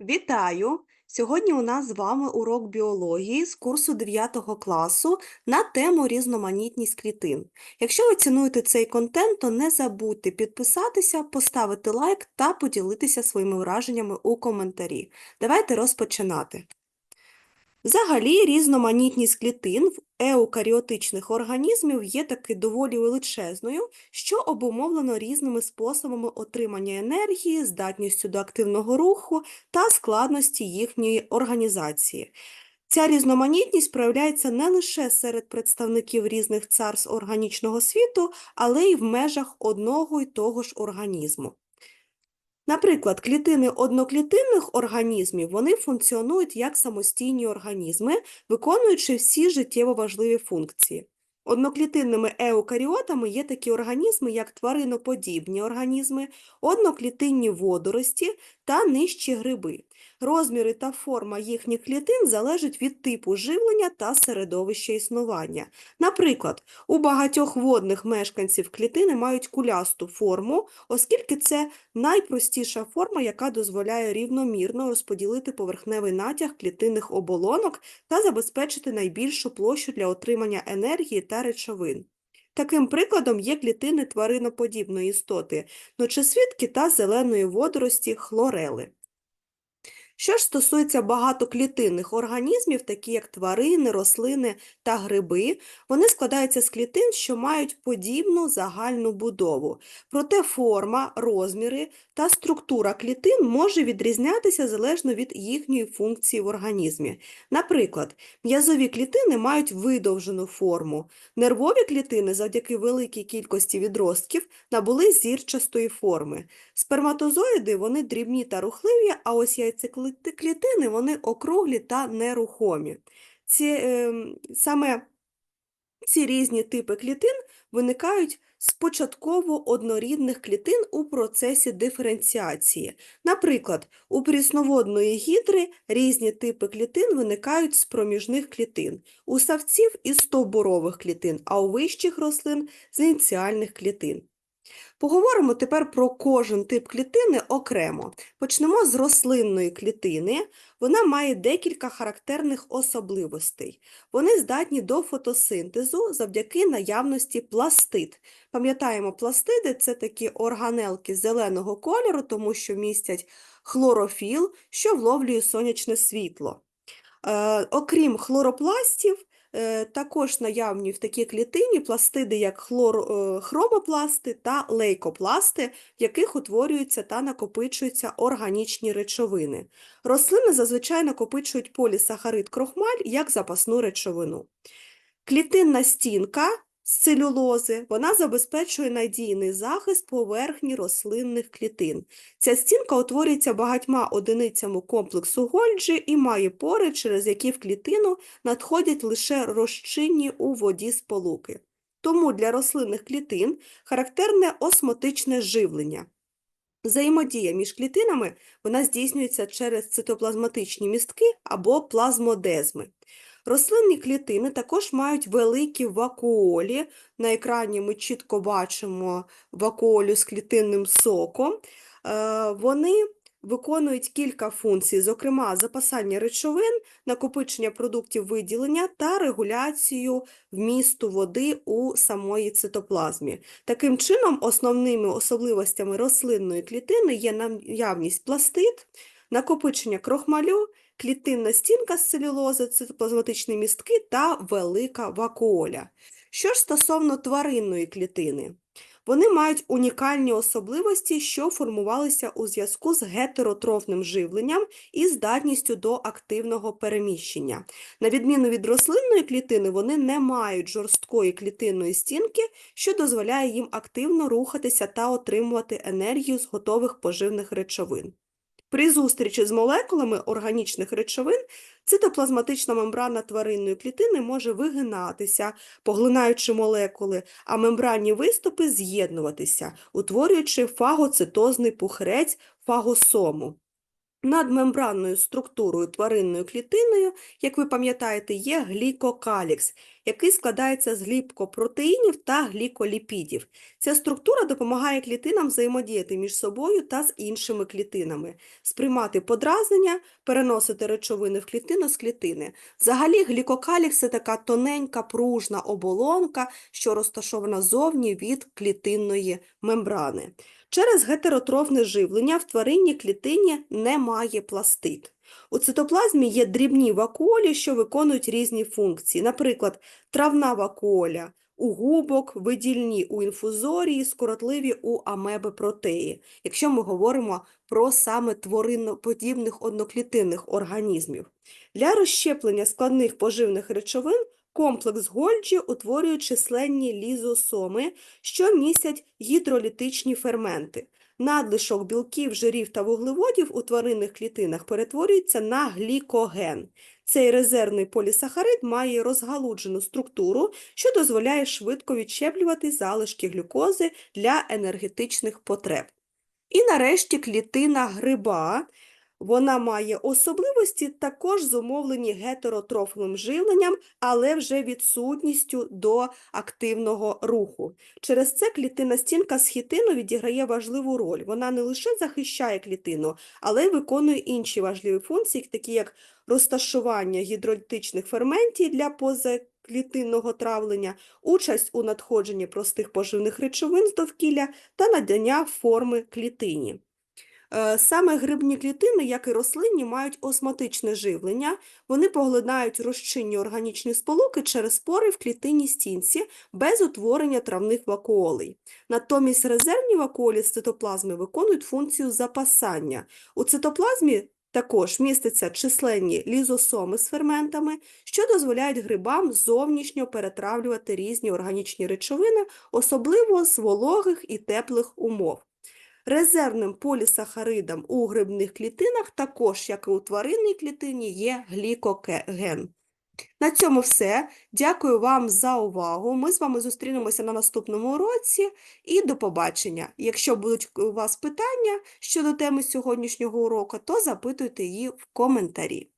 Вітаю! Сьогодні у нас з вами урок біології з курсу 9 класу на тему різноманітність клітин. Якщо ви цінуєте цей контент, то не забудьте підписатися, поставити лайк та поділитися своїми враженнями у коментарі. Давайте розпочинати. Взагалі, різноманітність клітин в еукаріотичних організмів є таки доволі величезною, що обумовлено різними способами отримання енергії, здатністю до активного руху та складності їхньої організації. Ця різноманітність проявляється не лише серед представників різних царств органічного світу, але й в межах одного й того ж організму. Наприклад, клітини одноклітинних організмів вони функціонують як самостійні організми, виконуючи всі життєво важливі функції. Одноклітинними еукаріотами є такі організми, як твариноподібні організми, одноклітинні водорості та нижчі гриби. Розміри та форма їхніх клітин залежать від типу живлення та середовища існування. Наприклад, у багатьох водних мешканців клітини мають кулясту форму, оскільки це найпростіша форма, яка дозволяє рівномірно розподілити поверхневий натяг клітинних оболонок та забезпечити найбільшу площу для отримання енергії та речовин. Таким прикладом є клітини твариноподібної істоти, ночесвідки та зеленої водорості хлорели. Що ж стосується багатоклітинних організмів, такі як тварини, рослини та гриби, вони складаються з клітин, що мають подібну загальну будову. Проте форма, розміри та структура клітин може відрізнятися залежно від їхньої функції в організмі. Наприклад, м'язові клітини мають видовжену форму, нервові клітини завдяки великій кількості відростків набули зірчастої форми. Сперматозоїди вони дрібні та рухливі, а ось яйцеклітини клітини вони округлі та нерухомі. Ці, е, саме ці різні типи клітин виникають з початково однорідних клітин у процесі диференціації. Наприклад, у прісноводної гідри різні типи клітин виникають з проміжних клітин, у савців – із стовбурових клітин, а у вищих рослин – з ініціальних клітин. Поговоримо тепер про кожен тип клітини окремо. Почнемо з рослинної клітини. Вона має декілька характерних особливостей. Вони здатні до фотосинтезу завдяки наявності пластид. Пам'ятаємо, пластиди – це такі органелки зеленого кольору, тому що містять хлорофіл, що вловлює сонячне світло. Е, окрім хлоропластів, також наявні в такій клітині пластиди, як хлор, е, хромопласти та лейкопласти, в яких утворюються та накопичуються органічні речовини. Рослини зазвичай накопичують полісахарид крохмаль як запасну речовину. Клітинна стінка з целюлози, вона забезпечує надійний захист поверхні рослинних клітин. Ця стінка утворюється багатьма одиницями комплексу Гольджі і має пори, через які в клітину надходять лише розчинні у воді сполуки. Тому для рослинних клітин характерне осмотичне живлення. Взаємодія між клітинами вона здійснюється через цитоплазматичні містки або плазмодезми. Рослинні клітини також мають великі вакуолі. На екрані ми чітко бачимо вакуолю з клітинним соком. Е, вони виконують кілька функцій, зокрема, запасання речовин, накопичення продуктів виділення та регуляцію вмісту води у самої цитоплазмі. Таким чином, основними особливостями рослинної клітини є наявність пластид, накопичення крохмалю, клітинна стінка з целюлози, цитоплазматичні містки та велика вакуоля. Що ж стосовно тваринної клітини? Вони мають унікальні особливості, що формувалися у зв'язку з гетеротрофним живленням і здатністю до активного переміщення. На відміну від рослинної клітини, вони не мають жорсткої клітинної стінки, що дозволяє їм активно рухатися та отримувати енергію з готових поживних речовин. При зустрічі з молекулами органічних речовин цитоплазматична мембрана тваринної клітини може вигинатися, поглинаючи молекули, а мембранні виступи з'єднуватися, утворюючи фагоцитозний пухрець фагосому. Над мембранною структурою тваринною клітиною, як ви пам'ятаєте, є глікокалікс, який складається з глікопротеїнів та гліколіпідів. Ця структура допомагає клітинам взаємодіяти між собою та з іншими клітинами, сприймати подразнення, переносити речовини в клітину з клітини. Взагалі, глікокалікс – це така тоненька пружна оболонка, що розташована зовні від клітинної мембрани. Через гетеротрофне живлення в тваринній клітині немає пластид. У цитоплазмі є дрібні вакуолі, що виконують різні функції. Наприклад, травна вакуоля у губок, видільні у інфузорії, скоротливі у амеби протеї, якщо ми говоримо про саме тваринноподібних одноклітинних організмів. Для розщеплення складних поживних речовин комплекс Гольджі утворює численні лізосоми, що містять гідролітичні ферменти. Надлишок білків, жирів та вуглеводів у тваринних клітинах перетворюється на глікоген. Цей резервний полісахарид має розгалуджену структуру, що дозволяє швидко відщеплювати залишки глюкози для енергетичних потреб. І нарешті клітина гриба. Вона має особливості, також зумовлені гетеротрофним живленням, але вже відсутністю до активного руху. Через це клітина стінка з хітину відіграє важливу роль. Вона не лише захищає клітину, але й виконує інші важливі функції, такі як розташування гідролітичних ферментів для позаклітинного травлення, участь у надходженні простих поживних речовин з довкілля та надання форми клітині. Е, Саме грибні клітини, як і рослинні, мають осмотичне живлення. Вони поглинають розчинні органічні сполуки через пори в клітинній стінці без утворення травних вакуолей. Натомість резервні вакуолі з цитоплазми виконують функцію запасання. У цитоплазмі також містяться численні лізосоми з ферментами, що дозволяють грибам зовнішньо перетравлювати різні органічні речовини, особливо з вологих і теплих умов. Резервним полісахаридом у грибних клітинах, також як і у тваринній клітині, є глікоген. На цьому все. Дякую вам за увагу. Ми з вами зустрінемося на наступному уроці і до побачення. Якщо будуть у вас питання щодо теми сьогоднішнього уроку, то запитуйте її в коментарі.